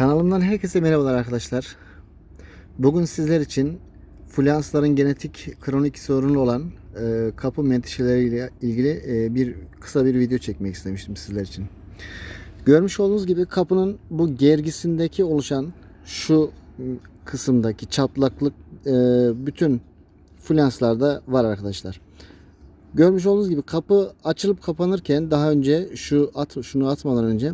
Kanalımdan herkese merhabalar arkadaşlar. Bugün sizler için fluansların genetik kronik sorunu olan e, kapı menteşeleriyle ilgili e, bir kısa bir video çekmek istemiştim sizler için. Görmüş olduğunuz gibi kapının bu gergisindeki oluşan şu kısımdaki çatlaklık e, bütün fluanslarda var arkadaşlar. Görmüş olduğunuz gibi kapı açılıp kapanırken daha önce şu at şunu atmadan önce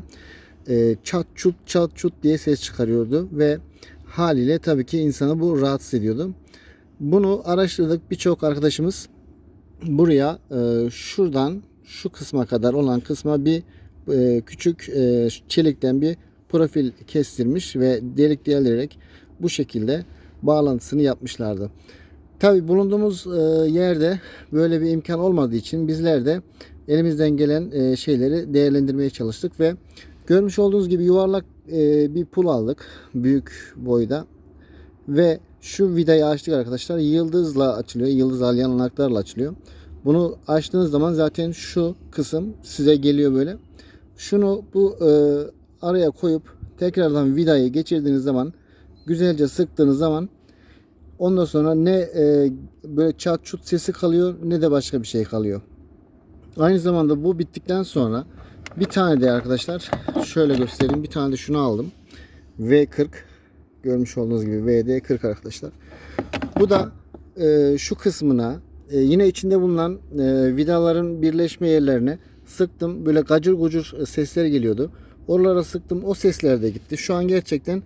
e, çat çut çat çut diye ses çıkarıyordu ve haliyle tabii ki insanı bu rahatsız ediyordu. Bunu araştırdık birçok arkadaşımız buraya e, şuradan şu kısma kadar olan kısma bir e, küçük e, çelikten bir profil kestirmiş ve delik delerek bu şekilde bağlantısını yapmışlardı. Tabi bulunduğumuz yerde böyle bir imkan olmadığı için bizler de elimizden gelen şeyleri değerlendirmeye çalıştık ve görmüş olduğunuz gibi yuvarlak e, bir pul aldık büyük boyda. Ve şu vidayı açtık arkadaşlar. Yıldızla açılıyor yıldız alyan anahtarla açılıyor. Bunu açtığınız zaman zaten şu kısım size geliyor böyle. Şunu bu e, araya koyup tekrardan vidayı geçirdiğiniz zaman güzelce sıktığınız zaman Ondan sonra ne e, böyle çat çut sesi kalıyor ne de başka bir şey kalıyor. Aynı zamanda bu bittikten sonra bir tane de arkadaşlar şöyle göstereyim. Bir tane de şunu aldım. V40 görmüş olduğunuz gibi VD40 arkadaşlar. Bu da e, şu kısmına e, yine içinde bulunan e, vidaların birleşme yerlerine sıktım. Böyle gacır gucur sesler geliyordu. Oralara sıktım. O sesler de gitti. Şu an gerçekten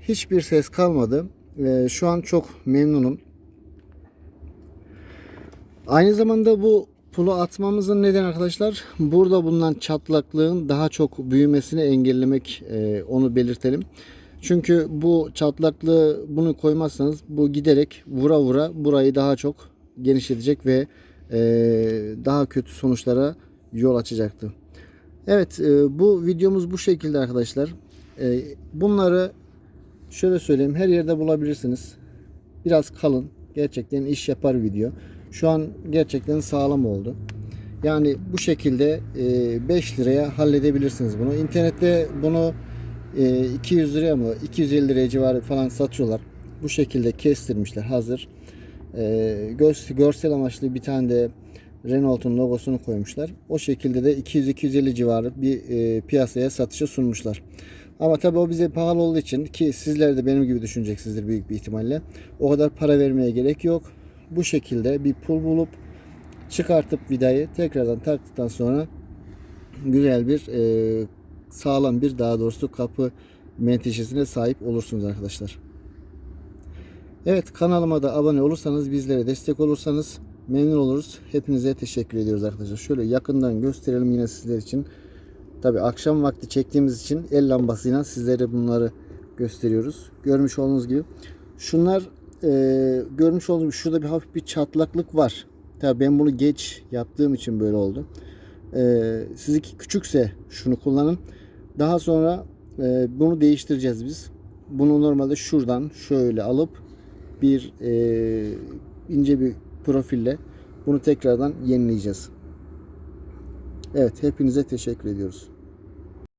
hiçbir ses kalmadı. Ee, şu an çok memnunum. Aynı zamanda bu pulu atmamızın neden arkadaşlar burada bulunan çatlaklığın daha çok büyümesini engellemek e, onu belirtelim. Çünkü bu çatlaklığı bunu koymazsanız bu giderek vura vura burayı daha çok genişletecek ve e, daha kötü sonuçlara yol açacaktı. Evet e, bu videomuz bu şekilde arkadaşlar. E, bunları Şöyle söyleyeyim her yerde bulabilirsiniz. Biraz kalın. Gerçekten iş yapar video. Şu an gerçekten sağlam oldu. Yani bu şekilde 5 liraya halledebilirsiniz bunu. İnternette bunu 200 liraya mı 250 liraya civarı falan satıyorlar. Bu şekilde kestirmişler hazır. Görsel amaçlı bir tane de Renault'un logosunu koymuşlar. O şekilde de 200-250 civarı bir piyasaya satışa sunmuşlar. Ama tabii o bize pahalı olduğu için ki sizler de benim gibi düşüneceksizdir büyük bir ihtimalle. O kadar para vermeye gerek yok. Bu şekilde bir pul bulup çıkartıp vidayı tekrardan taktıktan sonra güzel bir e, sağlam bir daha doğrusu kapı menteşesine sahip olursunuz arkadaşlar. Evet kanalıma da abone olursanız bizlere destek olursanız memnun oluruz. Hepinize teşekkür ediyoruz arkadaşlar. Şöyle yakından gösterelim yine sizler için. Tabi akşam vakti çektiğimiz için el lambasıyla sizlere bunları gösteriyoruz. Görmüş olduğunuz gibi. Şunlar e, görmüş olduğunuz şurada bir hafif bir çatlaklık var. Tabi ben bunu geç yaptığım için böyle oldu. E, sizinki küçükse şunu kullanın. Daha sonra e, bunu değiştireceğiz biz. Bunu normalde şuradan şöyle alıp bir e, ince bir profille bunu tekrardan yenileyeceğiz. Evet hepinize teşekkür ediyoruz.